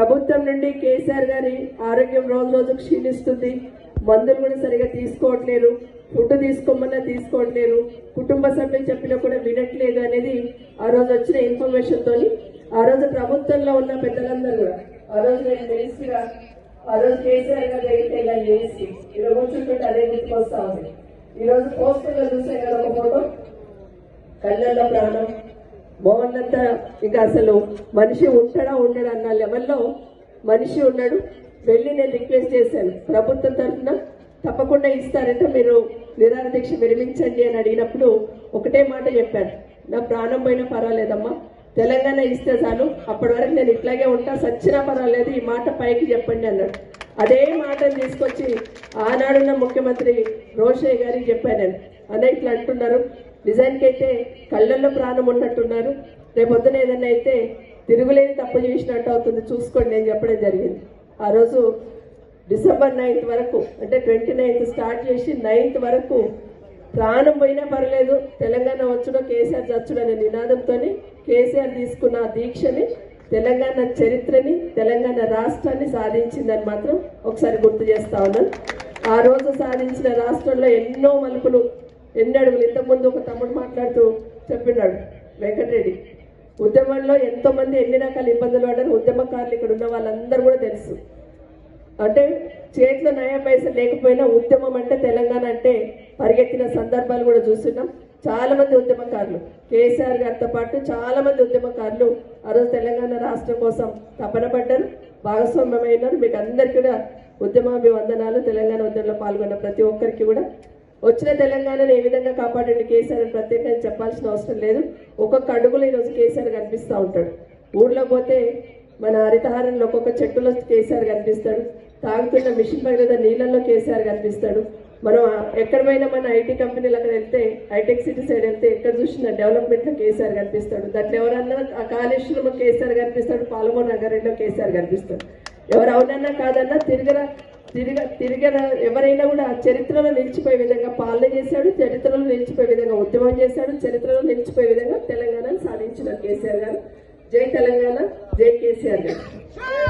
ప్రభుత్వం నుండి కేసీఆర్ గారి ఆరోగ్యం రోజు రోజు క్షీణిస్తుంది. మందులు కూడా సరిగా తీసుకోవట్లేరు ఫుడ్ తీసుకోమన్నా తీసుకోవట్లేరు కుటుంబ సభ్యులు చెప్పినా కూడా వినట్లేదు అనేది ఆ రోజు వచ్చిన ఇన్ఫర్మేషన్ తోని. ఆ రోజు ప్రభుత్వంలో ఉన్న పెద్దలందరూ కూడా. ఆ రోజు నేను మినిస్టర్గా ఆ రోజు కేసీఆర్ గారి దగ్గరికి వెళ్ళాను చేసి ఈరోజు కూర్చుంటుంటే అదే గుర్తుకొస్తా ఉంది. ఈరోజు రోజు పోస్టర్లో కదా ఒక ఫోటో. కళ్ళల్లో ప్రాణం. బాగున్నంత ఇక అసలు మనిషి ఉంటాడా ఉండడా అన్న లెవెల్లో మనిషి ఉన్నాడు. వెళ్ళి నేను రిక్వెస్ట్ చేశాను. ప్రభుత్వం తరఫున తప్పకుండా ఇస్తారంటే మీరు నిరాహార దీక్ష విరమించండి అని అడిగినప్పుడు ఒకటే మాట చెప్పాను నా ప్రాణం పోయినా పర్వాలేదమ్మా. తెలంగాణ ఇస్తే చాలు. అప్పటి వరకు నేను ఇట్లాగే ఉంటా. సచ్చినా పర్వాలేదు. ఈ మాట పైకి చెప్పండి అన్నాడు. అదే మాటను తీసుకొచ్చి ఆనాడున్న ముఖ్యమంత్రి రోషయ్య గారికి చెప్పాను నేను. అన్న ఇట్లా అంటున్నారు. నిజానికైతే కళ్ళల్లో ప్రాణం ఉన్నట్టున్నారు. రేపొద్దున ఏదైనా అయితే తిరుగులేని తప్పు చేసినట్టు అవుతుంది. చూసుకోండి నేను చెప్పడం జరిగింది. ఆ రోజు డిసెంబర్ నైన్త్ వరకు అంటే ట్వంటీ నైన్త్ స్టార్ట్ చేసి నైన్త్ వరకు ప్రాణం పోయినా పర్లేదు. తెలంగాణ వచ్చుడో కేసీఆర్ చచ్చుడు అనే నినాదంతో కేసీఆర్ తీసుకున్న దీక్షని తెలంగాణ చరిత్రని తెలంగాణ రాష్ట్రాన్ని సాధించిందని మాత్రం ఒకసారి గుర్తు చేస్తా ఉన్నాను. ఆ రోజు సాధించిన రాష్ట్రంలో ఎన్నో మలుపులు ఎన్ని అడుగులు ఇంతకుముందు ఒక తమ్ముడు మాట్లాడుతూ చెప్పినాడు వెంకటరెడ్డి ఉద్యమంలో ఎంతో మంది ఎన్ని రకాల ఇబ్బందులు పడ్డారు ఉద్యమకారులు ఇక్కడ ఉన్న వాళ్ళందరూ కూడా తెలుసు. అంటే చేతిలో నయా పైసలు లేకపోయినా ఉద్యమం అంటే తెలంగాణ అంటే పరిగెత్తిన సందర్భాలు కూడా చూస్తున్నాం. చాలా మంది ఉద్యమకారులు కేసీఆర్ గారితో పాటు చాలా మంది ఉద్యమకారులు ఆ రోజు తెలంగాణ రాష్ట్రం కోసం తపన పడ్డారు భాగస్వామ్యమైనారు. మీకు అందరికీ కూడా ఉద్యమాభివందనాలు. తెలంగాణ ఉద్యమంలో పాల్గొన్న ప్రతి ఒక్కరికి కూడా వచ్చిన తెలంగాణను ఏ విధంగా కాపాడండి? కేసీఆర్ అని ప్రత్యేకంగా చెప్పాల్సిన అవసరం లేదు. ఒక్కొక్క అడుగులో ఈరోజు కేసీఆర్ కనిపిస్తూ ఉంటాడు. ఊర్లో పోతే మన హరితహారంలో ఒక్కొక్క చెట్టులో కేసీఆర్ కనిపిస్తాడు. తాగుతున్న మిషన్ పగిలిన నీళ్ళల్లో కేసీఆర్ కనిపిస్తాడు. మనం ఎక్కడ పోయినా మన ఐటీ కంపెనీలు అక్కడ వెళ్తే హైటెక్ సిటీ సైడ్ వెళ్తే ఎక్కడ చూసిన డెవలప్మెంట్లో కేసీఆర్ కనిపిస్తాడు. దాంట్లో ఎవరన్నా ఆ కాళేశ్వరంలో కేసీఆర్ కనిపిస్తాడు పాలమూరు నగరంలో కేసీఆర్ కనిపిస్తాడు. ఎవరు అవునన్నా కాదన్నా తిరగరా తిరిగ తిరిగిన ఎవరైనా కూడా చరిత్రలో నిలిచిపోయే విధంగా పాలన చేశాడు చరిత్రలో నిలిచిపోయే విధంగా ఉద్యమం చేశాడు చరిత్రలో నిలిచిపోయే విధంగా తెలంగాణను సాధించిన కేసీఆర్ గారు. జై తెలంగాణ జై కేసీఆర్ గారు.